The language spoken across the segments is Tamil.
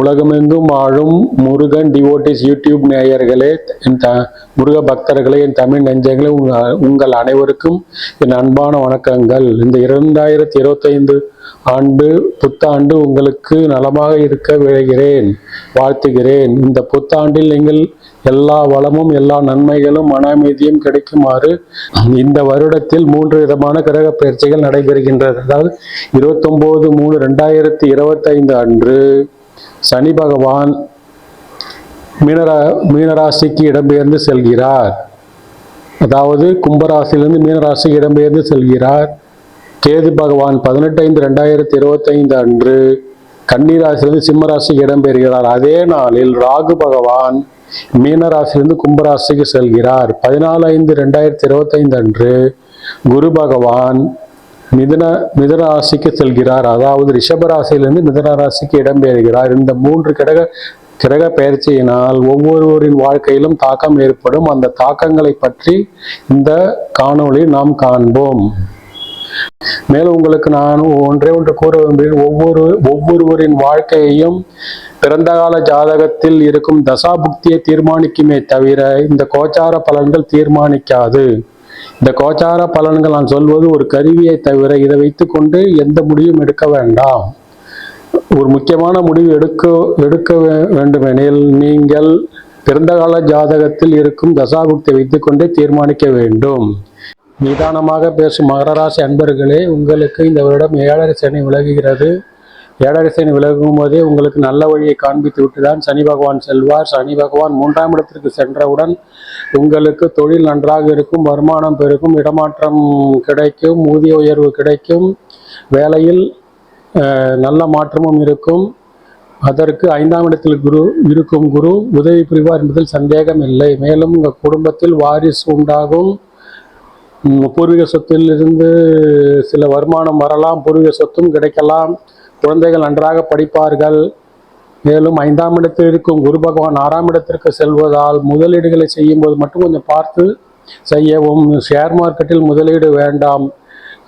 உலகமெங்கும் ஆழும் முருகன் டிவோட்டிஸ் யூடியூப் நேயர்களே என் த முருக பக்தர்களே என் தமிழ் நெஞ்சங்களே உங்கள் உங்கள் அனைவருக்கும் என் அன்பான வணக்கங்கள். இந்த இரண்டாயிரத்தி இருபத்தைந்து ஆண்டு புத்தாண்டு உங்களுக்கு நலமாக இருக்க விழைகிறேன் வாழ்த்துகிறேன். இந்த புத்தாண்டில் நீங்கள் எல்லா வளமும் எல்லா நன்மைகளும் மன அமைதியும் கிடைக்குமாறு இந்த வருடத்தில் மூன்று விதமான கிரக பயிற்சிகள் நடைபெறுகின்றது. அதாவது இருபத்தொம்போது மூணு ரெண்டாயிரத்தி இருபத்தைந்து அன்று சனி பகவான் மீனரா மீனராசிக்கு இடம்பெயர்ந்து செல்கிறார். அதாவது கும்பராசிலிருந்து மீனராசிக்கு இடம்பெயர்ந்து செல்கிறார். கேது பகவான் பதினெட்டு ஐந்து ரெண்டாயிரத்தி இருபத்தைந்து அன்று கன்னிராசிலிருந்து சிம்மராசிக்கு இடம்பெறுகிறார் அதே நாளில் ராகு பகவான் மீனராசிலிருந்து கும்பராசிக்கு செல்கிறார். பதினாலு ஐந்து ரெண்டாயிரத்தி இருபத்தைந்து அன்று குரு பகவான் மிதுன மிதுன ராசிக்கு செல்கிறார். அதாவது ரிஷபராசியிலிருந்து மிதனராசிக்கு ராசிக்கு இடம்பெறுகிறார் இந்த மூன்று கிரக கிரக பயிற்சியினால் ஒவ்வொருவரின் வாழ்க்கையிலும் தாக்கம் ஏற்படும். அந்த தாக்கங்களை பற்றி இந்த காணொளி நாம் காண்போம். மேலும் உங்களுக்கு நான் ஒன்றே ஒன்று கூற விரும்புகிறேன். ஒவ்வொரு ஒவ்வொருவரின் வாழ்க்கையையும் பிறந்த கால ஜாதகத்தில் இருக்கும் தசாபுக்தியை தீர்மானிக்குமே தவிர இந்த கோச்சார பலன்கள் தீர்மானிக்காது. இந்த கோச்சார பலன்கள் நான் சொல்வது ஒரு கருவியை தவிர இதை வைத்துக்கொண்டு எந்த முடிவும் எடுக்க வேண்டாம். ஒரு முக்கியமான முடிவு எடுக்க எடுக்க வேண்டுமெனில் நீங்கள் பிறந்த கால ஜாதகத்தில் இருக்கும் தசாபுக்தியை வைத்துக்கொண்டே தீர்மானிக்க வேண்டும். நிதானமாக பேசும் மகர ராசி அன்பர்களே உங்களுக்கு இந்த வருடம் ஏழரை சனி விலகுகிறது. ஏழரை விலகும் போதே உங்களுக்கு நல்ல வழியை காண்பித்து விட்டுதான் சனி பகவான் செல்வார். சனி பகவான் மூன்றாம் இடத்திற்கு சென்றவுடன் உங்களுக்கு தொழில் நன்றாக இருக்கும் வருமானம் பெருகும் இடமாற்றம் கிடைக்கும் ஊதிய உயர்வு கிடைக்கும் வேலையில் நல்ல மாற்றமும் இருக்கும். அதற்கு ஐந்தாம் இடத்தில் குரு இருக்கும் குரு உதவி புரிவார் என்பதில் சந்தேகம் இல்லை. மேலும் உங்கள் குடும்பத்தில் வாரிசு உண்டாகும். பூர்வீக சொத்தில் இருந்து சில வருமானம் வரலாம் பூர்வீக சொத்தும் கிடைக்கலாம். குழந்தைகள் நன்றாக படிப்பார்கள். மேலும் ஐந்தாம் இடத்தில் இருக்கும் குரு பகவான் ஆறாம் இடத்திற்கு செல்வதால் முதலீடுகளை செய்யும்போது மட்டும் கொஞ்சம் பார்த்து செய்யவும் ஷேர் மார்க்கெட்டில் முதலீடு வேண்டாம்.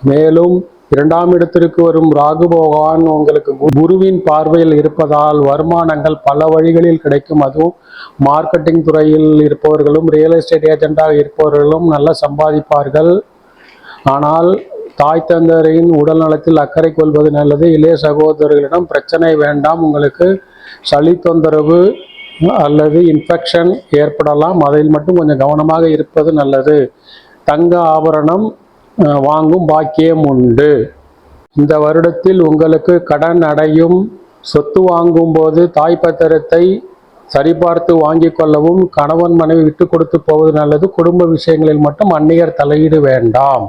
மேலும் இரண்டாம் இடத்திற்கு வரும் ராகு பகவான் உங்களுக்கு கு- குருவின் பார்வையில் இருப்பதால் வருமானங்கள் பல வழிகளில் கிடைக்கும். அதுவும் மார்க்கெட்டிங் துறையில் இருப்பவர்களும் ரியல் எஸ்டேட் ஏஜென்ட்டாக இருப்பவர்களும் நல்லா சம்பாதிப்பார்கள். ஆனால் தாய் தந்தையரின் உடல் நலத்தில் அக்கறை கொள்வது நல்லது. இளைய சகோதரர்களிடம் பிரச்சனை வேண்டாம். உங்களுக்கு சளி தொந்தரவு அல்லது இன்ஃபெக்ஷன் ஏற்படலாம். அதில் மட்டும் கொஞ்சம் கவனமாக இருப்பது நல்லது. தங்க ஆபரணம் வாங்கும் பாக்கியம் உண்டு. இந்த வருடத்தில் உங்களுக்கு கடன் அடையும் சொத்து வாங்கும் போது தாய் பத்திரத்தை சரிபார்த்து வாங்கி கொள்ளவும் கணவன் மனைவி விட்டு கொடுத்து போவது நல்லது. குடும்ப விஷயங்களில் மட்டும் அந்நியர் தலையீடு வேண்டாம்.